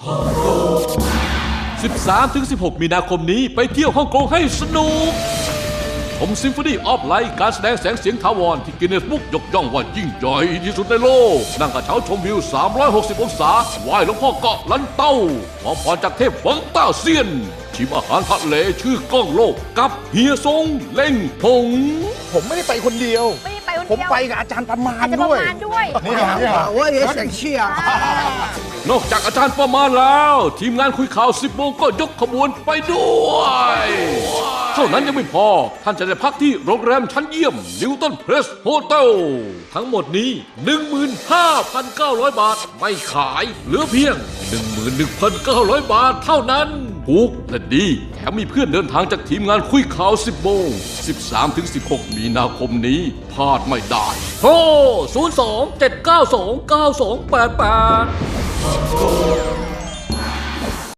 13-16 มีนาคมนี้ไปเที่ยวฮ่องกงให้สนุก ชมซิมโฟนีออฟไลท์การแสดงแสงเสียงถาวรที่กินเนสบุ๊กยกย่องว่ายิ่งใหญ่ที่สุดในโลก นั่งกระเช้าชมวิว 360 องศาไหว้หลวงพ่อเกาะลันเต้าขอพรจากเทพหวังต้าเซียน ชิมอาหารทะเลชื่อกล้องโลกกับเฮียซงเล่งผง ผมไม่ได้ไปคนเดียว ไม่ ผม เดียว ไปกับอาจารย์ประมาณ อาจจะประ ด้วย มาณด้วย นี่ครับนี่ครับ 我也想去啊！ นอกจากอาจารย์ประมาณแล้ว ทีมงานคุยข่าว 10โมงก็ยกขบวนไปด้วย เท่านั้นยังไม่พอ ท่านจะได้พักที่โรงแรมชั้นเยี่ยมนิวตันเพรสโฮเทลทั้งหมดนี้ 15,900 บาท ไม่ขายเหลือเพียง 11,900 บาทเท่านั้นถูกและดี แถมมีเพื่อนเดินทางจากทีมงานคุยข่าว 10 โมง 13-16 มีนาคมนี้พลาดไม่ได้โทร02 792 9288